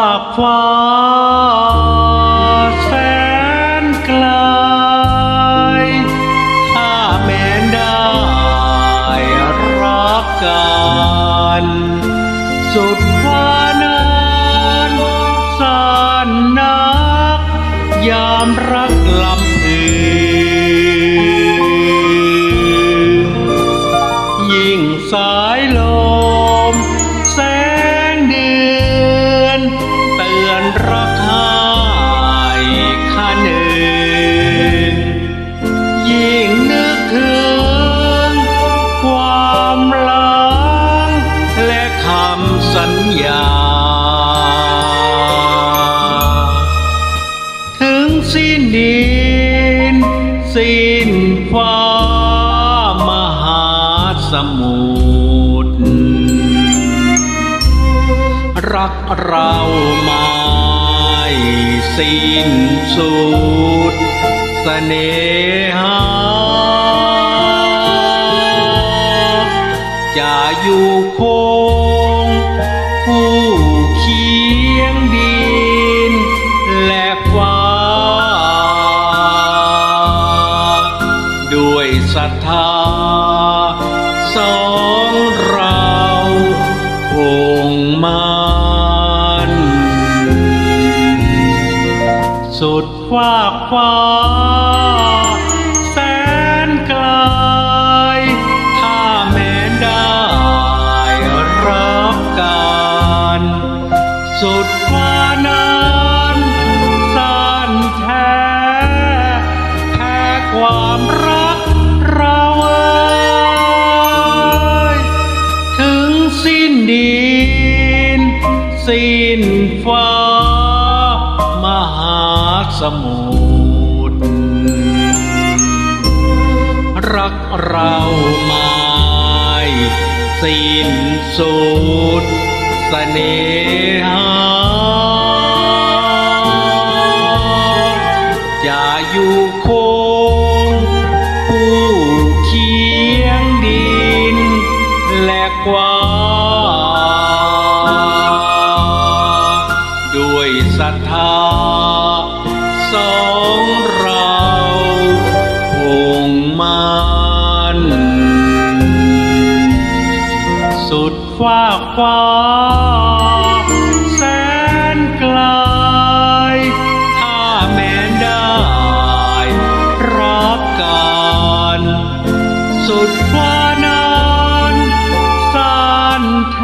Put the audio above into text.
ากฟ้าแสนไกล ถ้าแม้นได้รักกัน สุดฟ้านั้นสานนัก ยามรักลำพึง สิ้นดิน สิ้นฟ้ามหาสมุทรรักเราไม่สิ้นสุดเสน่หา จะอยู่คง ศรัทธาสองเราคงมันสุดฟากฟ้า แสนไกล ถ้าแม้นได้รับกันสุดฟ้านั้น สิ้นฟ้ามหาสมุทรรักเราไม่สิ้นสุดเสน่หา จะอยู่คงผู้เคียงดินและกว้าากฟ้า แสนไกล ถ้าแม้ได้ รักกันสุดฟ้านานสานแท